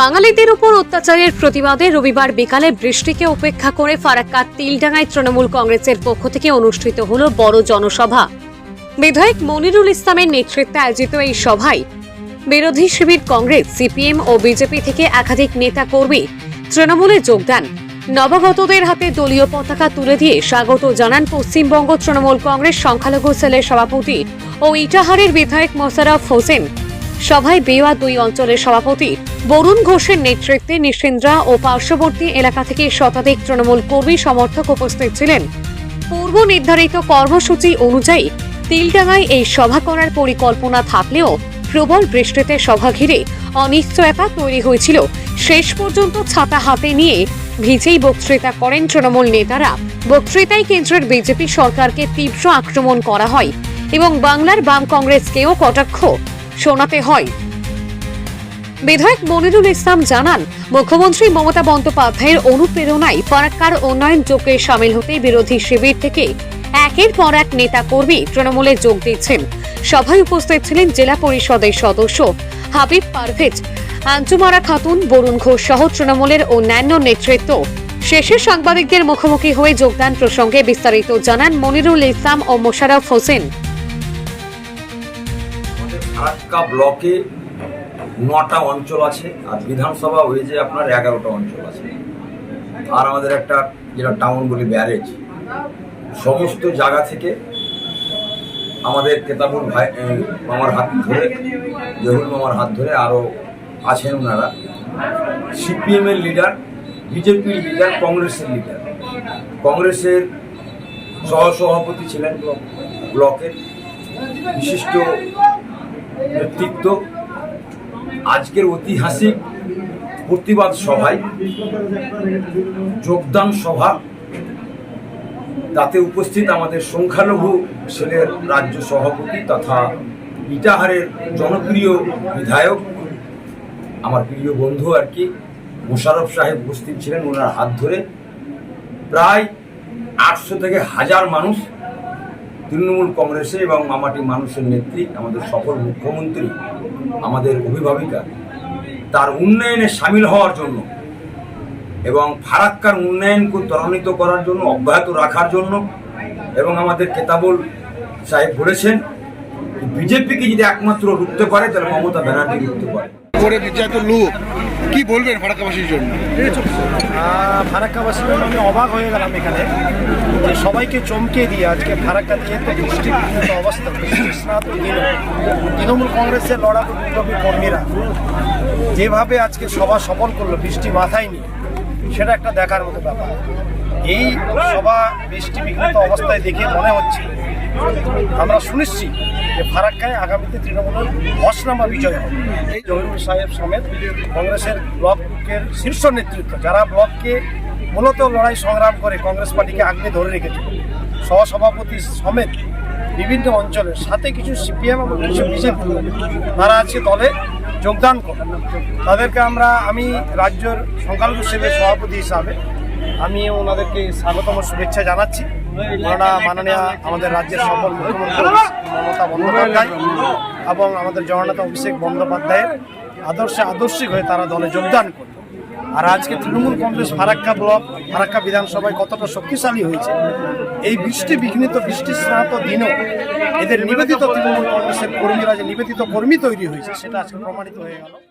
বাঙালিদের উপর অত্যাচারের প্রতিবাদে রবিবার বিকালে বৃষ্টিকে উপেক্ষা করে ফারাক্কার তিলডাঙ্গায় তৃণমূল কংগ্রেসের পক্ষ থেকে অনুষ্ঠিত হল বড় জনসভা। বিধায়ক মনিরুল ইসলামের নেতৃত্বে আয়োজিত এই সভায় বিরোধী শিবির কংগ্রেস, সিপিএম ও বিজেপি থেকে একাধিক নেতা কর্মী তৃণমূলে যোগ দেন। নবাগতদের হাতে দলীয় পতাকা তুলে দিয়ে স্বাগত জানান পশ্চিমবঙ্গ তৃণমূল কংগ্রেস সংখ্যালঘু সেলের সভাপতি ও ইটাহারের বিধায়ক মোশাররফ হোসেন। সভায় বেওয়া দুই অঞ্চলের সভাপতি বরুণ ঘোষের নেতৃত্বে নিশ্চিন্দ্রা ও পার্শ্ববর্তী এলাকা থেকে শতাধিক তৃণমূল কর্মী সমর্থক উপস্থিত ছিলেন। পূর্ব নির্ধারিত কর্মসূচি অনুযায়ী তিলডাঙ্গায় এই সভা করার পরিকল্পনা থাকলেও প্রবল বৃষ্টিতে সভা ঘিরে অনিশ্চয়তা তৈরি হয়েছিল। শেষ পর্যন্ত ছাতা হাতে নিয়ে ভিজেই বক্তৃতা করেন তৃণমূল নেতারা। বক্তৃতায় কেন্দ্রের বিজেপি সরকারকে তীব্র আক্রমণ করা হয় এবং বাংলার বাম কংগ্রেসকেও কটাক্ষ শোনাতে হয়। বিধায়ক মনিরুল ইসলাম জানান, মুখ্যমন্ত্রী মমতা বন্দ্যোপাধ্যায়ের অনুপ্রেরণায় ফারাক্কার উন্নয়ন যোগে সামিল হতে বিরোধী শিবির থেকে একের পর এক নেতা কর্মী তৃণমূলে যোগ দিচ্ছেন। সভায় উপস্থিত ছিলেন জেলা পরিষদের সদস্য হাবিব পারভেজ আঞ্জুমারা খাতুন, বরুণ ঘোষ সহ তৃণমূলের অন্যান্য নেতৃত্ব। শেষে সাংবাদিকদের মুখোমুখি হয়ে যোগদান প্রসঙ্গে বিস্তারিত জানান মনিরুল ইসলাম ও মোশাররফ হোসেন। ফারাক্কা ব্লকে নটা অঞ্চল আছে আর বিধানসভা হয়েছে আপনার এগারোটা অঞ্চল আছে। আর আমাদের একটা যেটা টাউন বলি ব্যারেজ সমস্ত জায়গা থেকে আমাদের কেতাবুল ভাই মামার হাত ধরে জহুর মামার হাত ধরে আরও আছেন ওনারা। সিপিএমের লিডার বিজেপির লিডার কংগ্রেসের লিডার কংগ্রেসের সহসভাপতি ছিলেন ব্লকের বিশিষ্ট নেতৃত্ব, আজকের ঐতিহাসিক প্রতিবাদ সভায় যোগদান সভা, তাতে উপস্থিত আমাদের সংখ্যালঘু সেলের রাজ্য সভাপতি তথা ইটাহারের জনপ্রিয় বিধায়ক, আমার প্রিয় বন্ধু আর কি, মোশারফ সাহেব উপস্থিত ছিলেন, ওনার হাত ধরে। প্রায় আটশো থেকে হাজার মানুষ তৃণমূল কংগ্রেসে এবং মামাটি মানুষের নেত্রী, আমাদের সফল মুখ্যমন্ত্রী, আমাদের অভিভাবিকা, তার উন্নয়নে সামিল হওয়ার জন্য এবং ফারাক্কার উন্নয়নকে ত্বরান্বিত করার জন্য, অব্যাহত রাখার জন্য এবং আমাদের কেতাবল সাহেব বলেছেন বিজেপিকে যদি একমাত্র রুখতে পারে, তাহলে মমতা ব্যানার্জি রুখতে পারে। করে বিখ্যাত লোক। কি বলবেন ফারাক্কাবাসীর জন্য? ফারাক্কাবাসীর জন্য আমি অবাক হয়ে গেলাম এখানে। যে সবাইকে চমকে দিয়ে আজকে ফারাক্কা দিয়ে তো বৃষ্টি অবস্থা তৃণমূল কংগ্রেসের লড়াকু বিপ্লবী কর্মীরা যেভাবে আজকে সভা সফল করল, বৃষ্টি মাথায় নিয়ে। সেটা একটা দেখার মতো ব্যাপার। এই সভা বৃষ্টি বিঘ্নিত অবস্থায় দেখে মনে হচ্ছে, আমরা সুনিশ্চিত যে ফারাক্কায় আগামীতে তৃণমূলের অসনামা বিজয় হবে। এই জহিরুল সাহেব সমেত কংগ্রেসের ব্লকের শীর্ষ নেতৃত্ব, যারা ব্লককে মূলত লড়াই সংগ্রাম করে কংগ্রেস পার্টিকে আগলে ধরে রেখেছে, সহসভাপতি সমেত বিভিন্ন অঞ্চলের, সাথে কিছু সিপিএম এবং কিছু বিজেপি, তারা আজকে দলে। যোগদান করে। তাদেরকে আমরা, আমি রাজ্যের সংখ্যালঘু সেবের সভাপতি হিসাবে আমি ওনাদেরকে স্বাগতম শুভেচ্ছা জানাচ্ছি। ওনারা মাননীয় আমাদের রাজ্যের সকল মুখ্যমন্ত্রী মমতা বন্দ্যোপাধ্যায় এবং আমাদের জগন্নাথ অভিষেক বন্দ্যোপাধ্যায়ের আদর্শে আদর্শিক হয়ে তারা দলে যোগদান করে। আর আজকে তৃণমূল কংগ্রেস ফারাক্কা ব্লক, ফারাক্কা বিধানসভায় কতটা শক্তিশালী হয়েছে, এই বৃষ্টি বিঘ্নিত, বৃষ্টি স্নাত দিনও এদের নিবেদিত তৃণমূল কংগ্রেসের কর্মীরা যে নিবেদিত কর্মী তৈরি হয়েছে, সেটা আজকে প্রমাণিত হয়ে গেল।